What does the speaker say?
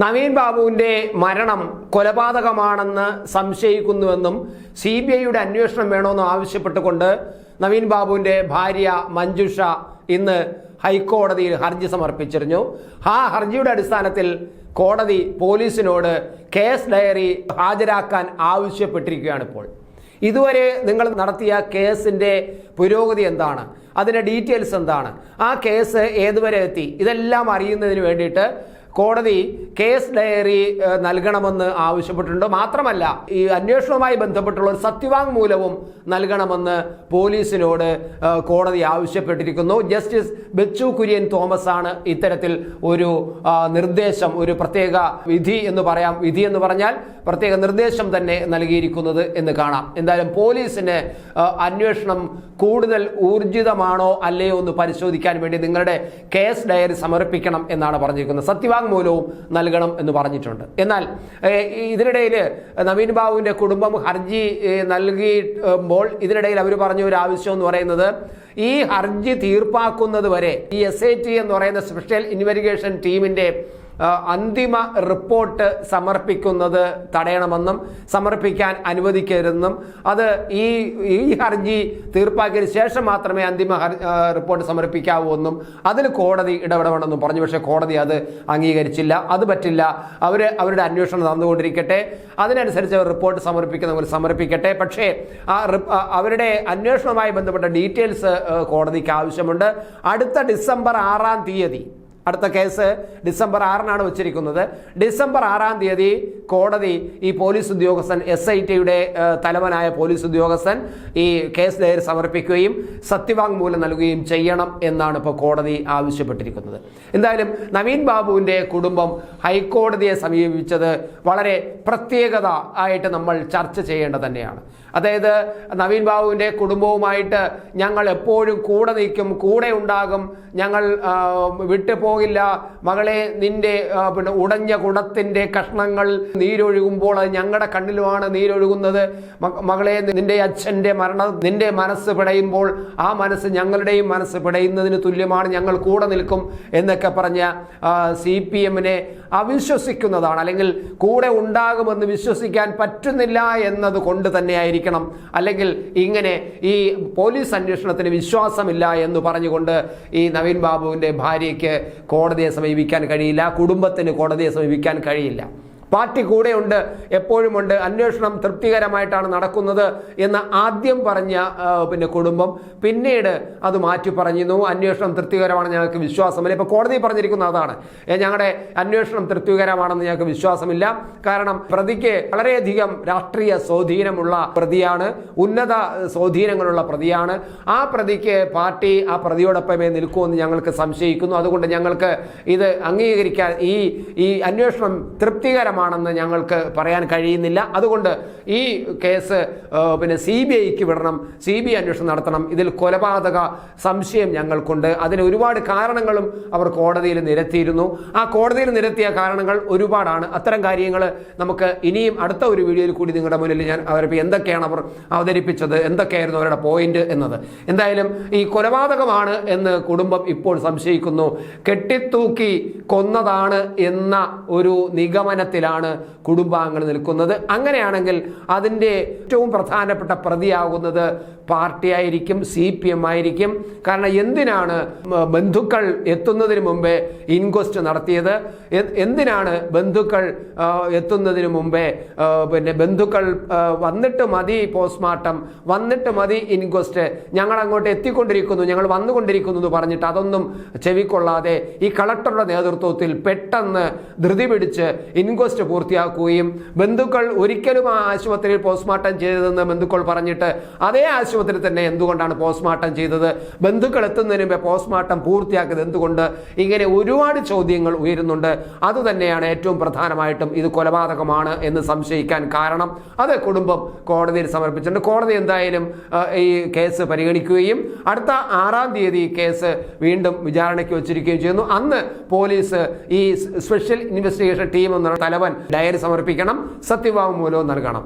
നവീൻ ബാബുവിന്റെ മരണം കൊലപാതകമാണെന്ന് സംശയിക്കുന്നുവെന്നും C B ഐയുടെ അന്വേഷണം വേണമെന്നും ആവശ്യപ്പെട്ടുകൊണ്ട് നവീൻ ബാബുവിന്റെ ഭാര്യ മഞ്ജുഷ ഇന്ന് ഹൈക്കോടതിയിൽ ഹർജി സമർപ്പിച്ചിരുന്നു. ആ ഹർജിയുടെ അടിസ്ഥാനത്തിൽ കോടതി പോലീസിനോട് കേസ് ഡയറി ഹാജരാക്കാൻ ആവശ്യപ്പെട്ടിരിക്കുകയാണ് ഇപ്പോൾ. ഇതുവരെ നിങ്ങൾ നടത്തിയ കേസിന്റെ പുരോഗതി എന്താണ്? അതിന്റെ ഡീറ്റെയിൽസ് എന്താണ്? ആ കേസ് ഏതുവരെ എത്തി? ഇതെല്ലാം അറിയുന്നതിന് വേണ്ടിയിട്ട് കോടതി കേസ് ഡയറി നൽകണമെന്ന് ആവശ്യപ്പെട്ടിട്ടുണ്ട്. മാത്രമല്ല ഈ അന്വേഷണവുമായി ബന്ധപ്പെട്ടുള്ള ഒരു സത്യവാങ്മൂലവും നൽകണമെന്ന് പോലീസിനോട് കോടതി ആവശ്യപ്പെട്ടിരിക്കുന്നു. ജസ്റ്റിസ് ബെച്ചു കുര്യൻ തോമസ് ആണ് ഇത്തരത്തിൽ ഒരു നിർദ്ദേശം ഒരു പ്രത്യേക വിധി എന്ന് പറയാം. വിധി എന്ന് പറഞ്ഞാൽ പ്രത്യേക നിർദ്ദേശം തന്നെ നൽകിയിരിക്കുന്നത് എന്ന് കാണാം. എന്തായാലും പോലീസിന് അന്വേഷണം കൂടുതൽ ഊർജിതമാണോ അല്ലയോ എന്ന് പരിശോധിക്കാൻ വേണ്ടി നിങ്ങളുടെ കേസ് ഡയറി സമർപ്പിക്കണം എന്നാണ് പറഞ്ഞിരിക്കുന്നത്. സത്യവാങ്മൂലവും നൽകണം എന്ന് പറഞ്ഞിട്ടുണ്ട്. എന്നാൽ ഇതിനിടയിൽ നവീൻ ബാബുവിന്റെ കുടുംബം ഹർജി നൽകിയിട്ടുമ്പോൾ ഇതിനിടയിൽ അവർ പറഞ്ഞ ഒരു ആവശ്യം എന്ന് പറയുന്നത് ഈ ഹർജി തീർപ്പാക്കുന്നത് വരെ ഈ എസ് എന്ന് പറയുന്ന സ്പെഷ്യൽ ഇൻവെസ്റ്റിഗേഷൻ ടീമിന്റെ ആ, അന്തിമ റിപ്പോർട്ട് സമർപ്പിക്കുന്നത് തടയണമെന്നും സമർപ്പിക്കാൻ അനുവദിക്കരുതെന്നും. അത് ഈ ഈ ഹർജി തീർപ്പാക്കിയതിന് ശേഷം മാത്രമേ അന്തിമ റിപ്പോർട്ട് സമർപ്പിക്കാവൂ എന്നും അതിൽ കോടതി ഇടപെടണമെന്നും പറഞ്ഞു. പക്ഷേ കോടതി അത് അംഗീകരിച്ചില്ല. അത് പറ്റില്ല. അവർ അവരുടെ അന്വേഷണം നടന്നുകൊണ്ടിരിക്കട്ടെ. അതിനനുസരിച്ച് അവർ റിപ്പോർട്ട് സമർപ്പിക്കുന്നവർ സമർപ്പിക്കട്ടെ. പക്ഷേ ആ അവരുടെ അന്വേഷണവുമായി ബന്ധപ്പെട്ട ഡീറ്റെയിൽസ് കോടതിക്ക് ആവശ്യമുണ്ട്. അടുത്ത ഡിസംബർ ആറാം തീയതി അടുത്ത കേസ് ഡിസംബർ ആറിനാണ് വെച്ചിരിക്കുന്നത്. ഡിസംബർ ആറാം തീയതി കോടതി ഈ പോലീസ് ഉദ്യോഗസ്ഥൻ എസ് ഐ ടിയുടെ തലവനായ പോലീസ് ഉദ്യോഗസ്ഥൻ ഈ കേസ് ഡയർ സമർപ്പിക്കുകയും സത്യവാങ്മൂലം നൽകുകയും ചെയ്യണം എന്നാണ് ഇപ്പോൾ കോടതി ആവശ്യപ്പെട്ടിരിക്കുന്നത്. എന്തായാലും നവീൻ ബാബുവിന്റെ കുടുംബം ഹൈക്കോടതിയെ സമീപിച്ചത് വളരെ പ്രത്യേകത ആയിട്ട് നമ്മൾ ചർച്ച ചെയ്യേണ്ടത് തന്നെയാണ്. അതായത് നവീൻ ബാബുവിന്റെ കുടുംബവുമായിട്ട് ഞങ്ങൾ എപ്പോഴും കൂടെ നിൽക്കും കൂടെ ഉണ്ടാകും. ഞങ്ങൾ വിട്ടുപോകില്ല. വിട്ടു പോകില്ല മകളെ നിന്റെ പിന്നെ ഉടഞ്ഞ കുടത്തിന്റെ കഷ്ണങ്ങൾ നീരൊഴുകുമ്പോൾ അത് ഞങ്ങളുടെ കണ്ണിലുമാണ് നീരൊഴുകുന്നത്. മകളെ നിന്റെ അച്ഛന്റെ മരണം നിന്റെ മനസ്സ് പിടയുമ്പോൾ ആ മനസ്സ് ഞങ്ങളുടെയും മനസ്സ് പിടയുന്നതിന് തുല്യമാണ്. ഞങ്ങൾ കൂടെ നിൽക്കും എന്നൊക്കെ പറഞ്ഞ സി പി എമ്മിനെ അവിശ്വസിക്കുന്നതാണ്. അല്ലെങ്കിൽ കൂടെ ഉണ്ടാകുമെന്ന് വിശ്വസിക്കാൻ പറ്റുന്നില്ല എന്നത് കൊണ്ട് തന്നെയായിരിക്കണം. അല്ലെങ്കിൽ ഇങ്ങനെ ഈ പോലീസ് അന്വേഷണത്തിന് വിശ്വാസമില്ല എന്ന് പറഞ്ഞുകൊണ്ട് ഈ നവീൻ ബാബുവിന്റെ ഭാര്യയ്ക്ക് കോടതിയെ സമീപിക്കാൻ കഴിയില്ല. കുടുംബത്തിന് കോടതിയെ സമീപിക്കാൻ കഴിയില്ല. പാർട്ടി കൂടെയുണ്ട് എപ്പോഴുമുണ്ട് അന്വേഷണം തൃപ്തികരമായിട്ടാണ് നടക്കുന്നത് എന്ന് ആദ്യം പറഞ്ഞ പിന്നെ കുടുംബം പിന്നീട് അത് മാറ്റി പറഞ്ഞിരുന്നു. അന്വേഷണം തൃപ്തികരമാണ് ഞങ്ങൾക്ക് വിശ്വാസമില്ല. ഇപ്പോൾ കോടതി പറഞ്ഞിരിക്കുന്ന അതാണ്. ഞങ്ങളുടെ അന്വേഷണം തൃപ്തികരമാണെന്ന് ഞങ്ങൾക്ക് വിശ്വാസമില്ല. കാരണം പ്രതിക്ക് വളരെയധികം രാഷ്ട്രീയ സ്വാധീനമുള്ള പ്രതിയാണ് ഉന്നത സ്വാധീനങ്ങളുള്ള പ്രതിയാണ്. ആ പ്രതിക്ക് പാർട്ടി ആ പ്രതിയോടൊപ്പമേ നിൽക്കുമെന്ന് ഞങ്ങൾക്ക് സംശയിക്കുന്നു. അതുകൊണ്ട് ഞങ്ങൾക്ക് ഇത് അംഗീകരിക്കാൻ ഈ ഈ അന്വേഷണം തൃപ്തികരമാണെന്ന് ഞങ്ങൾക്ക് പറയാൻ കഴിയുന്നില്ല. അതുകൊണ്ട് ഈ കേസ് പിന്നെ സി ബി ഐക്ക് വിടണം സി ബി ഐ അന്വേഷണം നടത്തണം. ഇതിൽ കൊലപാതക സംശയം ഞങ്ങൾക്കുണ്ട്. അതിന് ഒരുപാട് കാരണങ്ങളും അവർ കോടതിയിൽ നിരത്തിയിരുന്നു. ആ കോടതിയിൽ നിരത്തിയ കാരണങ്ങൾ ഒരുപാടാണ്. അത്തരം കാര്യങ്ങൾ നമുക്ക് ഇനിയും അടുത്ത ഒരു വീഡിയോയിൽ കൂടി നിങ്ങളുടെ മുന്നിൽ ഞാൻ അവരിപ്പോൾ എന്തൊക്കെയാണ് അവർ അവതരിപ്പിച്ചത് എന്തൊക്കെയായിരുന്നു അവരുടെ പോയിന്റ് എന്നത്. എന്തായാലും ഈ കൊലപാതകമാണ് എന്ന് കുടുംബം ഇപ്പോൾ സംശയിക്കുന്നു. കെട്ടിത്തൂക്കി കൊന്നതാണ് എന്ന ഒരു നിഗമനത്തിലാണ് കുടുംബാംഗങ്ങൾ നിൽക്കുന്നത്. അങ്ങനെയാണെങ്കിൽ അതിന്റെ ഏറ്റവും പ്രധാനപ്പെട്ട പ്രതിയാകുന്നത് പാർട്ടിയായിരിക്കും സി പി എം ആയിരിക്കും. കാരണം എന്തിനാണ് ബന്ധുക്കൾ എത്തുന്നതിന് മുമ്പേ ഇൻക്വസ്റ്റ് നടത്തിയത്? എന്തിനാണ് ബന്ധുക്കൾ എത്തുന്നതിന് മുമ്പേ പിന്നെ ബന്ധുക്കൾ വന്നിട്ട് മതി പോസ്റ്റ്മോർട്ടം വന്നിട്ട് മതി ഇൻക്വസ്റ്റ് ഞങ്ങൾ അങ്ങോട്ട് എത്തിക്കൊണ്ടിരിക്കുന്നു ഞങ്ങൾ വന്നുകൊണ്ടിരിക്കുന്നു എന്ന് പറഞ്ഞിട്ട് അതൊന്നും ചെവിക്കൊള്ളാതെ ഈ കളക്ടറുടെ നേതൃത്വത്തിൽ പെട്ടെന്ന് ധൃതി പിടിച്ച് ഇൻക്വസ്റ്റ് പൂർത്തിയാക്കുകയും ബന്ധുക്കൾ ഒരിക്കലും ആ ആശുപത്രിയിൽ പോസ്റ്റ്മോർട്ടം ചെയ്തതെന്ന് ബന്ധുക്കൾ പറഞ്ഞിട്ട് അതേ ആശുപത്രി തന്നെ എന്തുകൊണ്ടാണ് പോസ്റ്റ്മോർട്ടം ചെയ്തത്? ബന്ധുക്കൾ എത്തുന്നതിന് മുമ്പേ പോസ്റ്റ്മോർട്ടം പൂർത്തിയാക്കിയത് എന്തുകൊണ്ട്? ഇങ്ങനെ ഒരുപാട് ചോദ്യങ്ങൾ ഉയരുന്നുണ്ട്. അതുതന്നെയാണ് ഏറ്റവും പ്രധാനമായിട്ടും ഇത് കൊലപാതകമാണ് എന്ന് സംശയിക്കാൻ കാരണം. അത് കുടുംബം കോടതിയിൽ സമർപ്പിച്ചിട്ടുണ്ട്. കോടതി എന്തായാലും ഈ കേസ് പരിഗണിക്കുകയും അടുത്ത ആറാം തീയതി കേസ് വീണ്ടും വിചാരണയ്ക്ക് വെച്ചിരിക്കുകയും ചെയ്യുന്നു. അന്ന് പോലീസ് ഈ സ്പെഷ്യൽ ഇൻവെസ്റ്റിഗേഷൻ ടീം എന്ന തലവൻ ഡയറി സമർപ്പിക്കണം സത്യവാങ്മൂലവും നൽകണം.